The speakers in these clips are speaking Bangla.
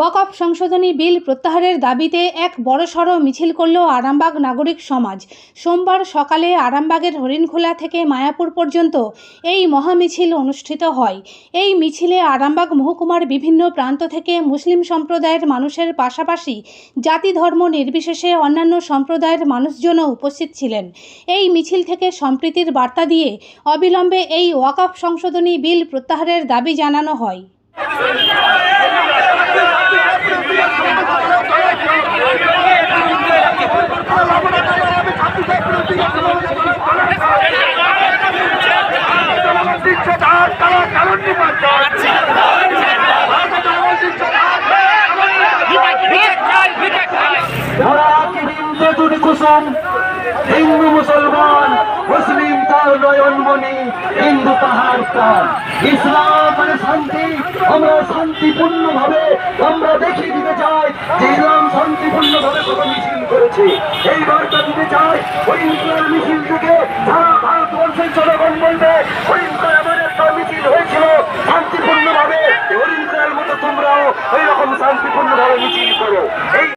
ওয়াকফ সংশোধনী বিল প্রত্যাহারের দাবিতে এক বড়সড় মিছিল করল আরামবাগ নাগরিক সমাজ। সোমবার সকালে আরামবাগের হরিণখোলা থেকে মায়াপুর পর্যন্ত এই মহামিছিল অনুষ্ঠিত হয়। এই মিছিলে আরামবাগ মহকুমার বিভিন্ন প্রান্ত থেকে মুসলিম সম্প্রদায়ের মানুষের পাশাপাশি জাতি ধর্ম নির্বিশেষে অন্যান্য সম্প্রদায়ের মানুষজনও উপস্থিত ছিলেন। এই মিছিল থেকে সম্প্রীতির বার্তা দিয়ে অবিলম্বে এই ওয়াকফ সংশোধনী বিল প্রত্যাহারের দাবি জানানো হয় দিচ্ছে তার তারা কারণ নিপাচ্ছে ধরা কি হিন্দু দুটি হিন্দু মুসলমান মুসলিম তার নয়নমণি হিন্দু পাহাড় তার ইসলাম মানে শান্তি আমরা শান্তিপূর্ণ ভাবে আমরা দেখিয়ে দিতে চাই যে ইসলাম শান্তিপূর্ণ ভাবে কত মিছিল করেছে এই বার্তা দিতে চাই হরিঙ্কর মিছিল থেকে সারা ভারতবর্ষের জনগণ বলবে হরিঙ্কর এমন একটা মিছিল হয়েছিল শান্তিপূর্ণ ভাবে হরিঙ্করের মতো তোমরাও ওই রকম শান্তিপূর্ণ ভাবে মিছিল করো এই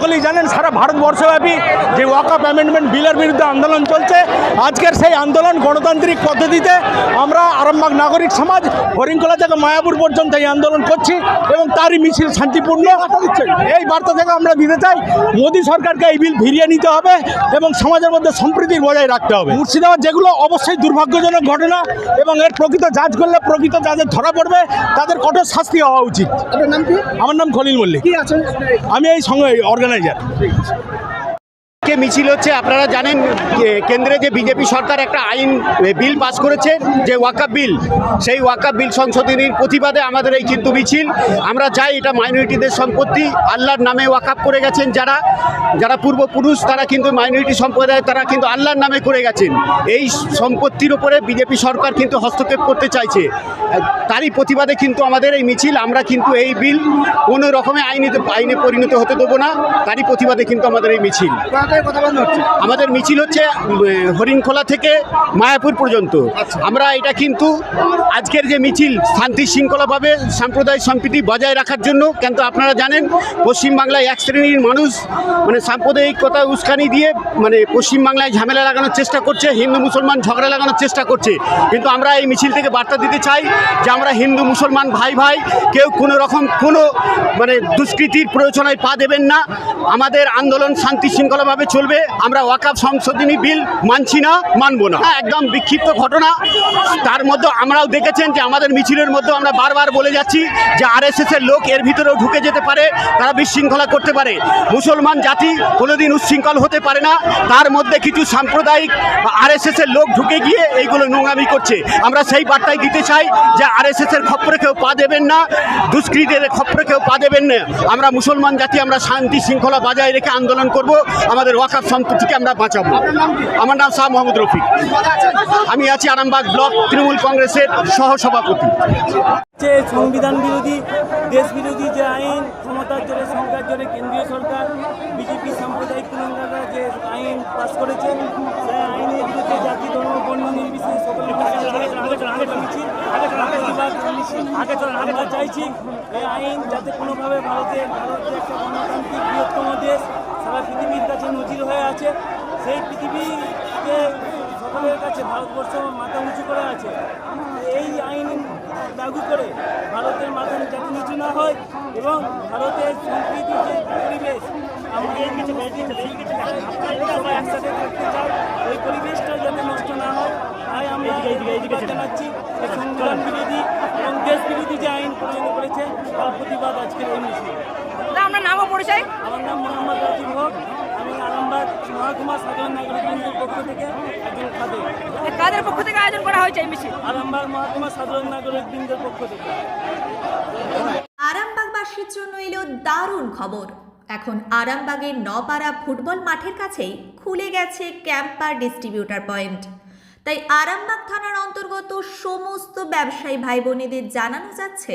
আপনারা সকলেই জানেন সারা ভারতবর্ষব্যাপী যে ওয়াকআপ অ্যামেন্ডমেন্ট বিলের বিরুদ্ধে আন্দোলন চলছে আজকের সেই আন্দোলন গণতান্ত্রিক পদ্ধতিতে আমরা আরামবাগ নাগরিক সমাজ হরিঙ্কলা থেকে মায়াপুর পর্যন্ত এই আন্দোলন করছি এবং তারই মিছিল শান্তিপূর্ণ। এই বার্তা থেকে আমরা দিতে চাই মোদী সরকারকে এই বিল ফিরিয়ে নিতে হবে এবং সমাজের মধ্যে সম্প্রীতির বজায় রাখতে হবে। মুর্শিদাবাদ যেগুলো অবশ্যই দুর্ভাগ্যজনক ঘটনা এবং এর প্রকৃত যাচ করলে প্রকৃত যাদের ধরা পড়বে তাদের কঠোর শাস্তি হওয়া উচিত। নাম কি? আমার নাম খলিল মল্লিক। আমি এই সঙ্গে অর্গানাইজার please. কে মিছিল হচ্ছে, আপনারা জানেন কেন্দ্রে যে বিজেপি সরকার একটা আইন বিল পাস করেছে, যে ওয়াকাপ বিল, সেই ওয়াকাপ বিল সংশোধনীর প্রতিবাদে আমাদের এই কিন্তু মিছিল। আমরা চাই এটা মাইনরিটিদের সম্পত্তি, আল্লাহর নামে ওয়াকাপ করে গেছেন যারা যারা পূর্বপুরুষ, তারা কিন্তু মাইনরিটি সম্প্রদায় তারা কিন্তু আল্লাহর নামে করে গেছেন। এই সম্পত্তির উপরে বিজেপি সরকার কিন্তু হস্তক্ষেপ করতে চাইছে। তারই প্রতিবাদে কিন্তু আমাদের এই মিছিল, আমরা কিন্তু এই বিল কোনো রকমে আইনে আইনে পরিণত হতে দেবো না, তারই প্রতিবাদে কিন্তু আমাদের এই মিছিল। কোথায় কথা বন্ধ হচ্ছে? আমাদের মিছিল হচ্ছে হরিণখোলা থেকে মায়াপুর পর্যন্ত। আমরা এটা কিন্তু আজকের যে মিছিল শান্তি শৃঙ্খলাভাবে সাম্প্রদায়িক সম্প্রীতি বজায় রাখার জন্য কিন্তু আপনারা জানেন পশ্চিমবাংলায় এক শ্রেণির মানুষ মানে সাম্প্রদায়িকতা উস্কানি দিয়ে মানে পশ্চিমবাংলায় ঝামেলা লাগানোর চেষ্টা করছে হিন্দু মুসলমান ঝগড়া লাগানোর চেষ্টা করছে। কিন্তু আমরা এই মিছিল থেকে বার্তা দিতে চাই যে আমরা হিন্দু মুসলমান ভাই ভাই কেউ কোনো রকম কোনো মানে দুষ্কৃতির প্রয়োজনায় পা দেবেন না। আমাদের আন্দোলন শান্তি শৃঙ্খলাভাবে চলবে আমরা ওয়াকাপ সংশোধনী বিল মানছি না মানবো না। হ্যাঁ, একদম বিক্ষিপ্ত ঘটনা। তার মধ্যে আমরাও দেখেছেন যে আমাদের মিছিলের মধ্যে আমরা বারবার বলে যাচ্ছি যে আরএসএস এর লোক এর ভিতরেও ঢুকে যেতে পারে তারা বিশৃঙ্খলা করতে পারে। মুসলমান জাতি কোনোদিন উচ্ছৃঙ্খল হতে পারে না। তার মধ্যে কিছু সাম্প্রদায়িক আরএসএস এর লোক ঢুকে গিয়ে এইগুলো নোংামি করছে। আমরা সেই বার্তাই দিতে চাই যে আরএসএস এর খপ্পরে কেউ পা দেবেন না দুষ্কৃতের খপ্পরে কেউ পা দেবেন না। আমরা মুসলমান জাতি আমরা শান্তি শৃঙ্খলা বজায় রেখে আন্দোলন করব। আমাদের ওয়াকাফ সম্পত্তিকে আমরা বাঁচাবো। আমার নাম শাহ মোহাম্মদ রফিক। আমি আছি আরামবাগ ব্লক তৃণমূল কংগ্রেসের সহসভাপতি। যে সংবিধান বিরোধী, দেশ বিরোধী যে আইন, ক্ষমতার জোরে সংখ্যার জোরে কেন্দ্রীয় সরকার, বিজেপি সাম্প্রদায়িক কুলঙ্গারা যে আইন পাস করেছেন সেই আইনের বিরুদ্ধে জাতি, ধর্ম, বর্ণ নির্বিশেষে প্রতিবাদ আমরা চাইছি এই আইন যাতে কোনোভাবে ভারতের ভারতের একটা গণতান্ত্রিক বৃহত্তম দেশ সারা পৃথিবীর কাছে নজির হয়ে আছে। সেই পৃথিবীকে সকলের কাছে ভারতবর্ষ মাথা উঁচু করে আছে। এই আইন লাগু করে ভারতের মাথা যাতে নিচু না হয় এবং ভারতের সম্প্রীতি যে পরিবেশ আমাদের সবাই একসাথে থাকতে চাই ওই পরিবেশটা যাতে নষ্ট না হয়। তাই আমরা জানাচ্ছি সংবিধান বিরোধী এবং দেশ বিরোধী যে আইন প্রণয়ন করেছে তার প্রতিবাদ আজকের এই মিছিল। না আপনার নামও পরিচয় আমার নাম মোহাম্মদ রাজিব হক আমি আরামবাগ মহকুমা সাধারণ নাগরিক কমিটির পক্ষ থেকে একজন খাদের কাদের পক্ষ থেকে আয়োজন করা হয়েছে এই মিছিল? আরামবাগ মহকুমা সাধারণ নাগরিক বৃন্দের পক্ষ থেকে। আরামবাগবাসীর জন্য এলো দারুণ খবর। এখন আরামবাগের নপাড়া ফুটবল মাঠের কাছেই খুলে গেছে ক্যাম্পার ডিস্ট্রিবিউটার পয়েন্ট। তাই আরামবাগ থানার অন্তর্গত সমস্ত ব্যবসায়ী ভাই বোনেদের জানানো যাচ্ছে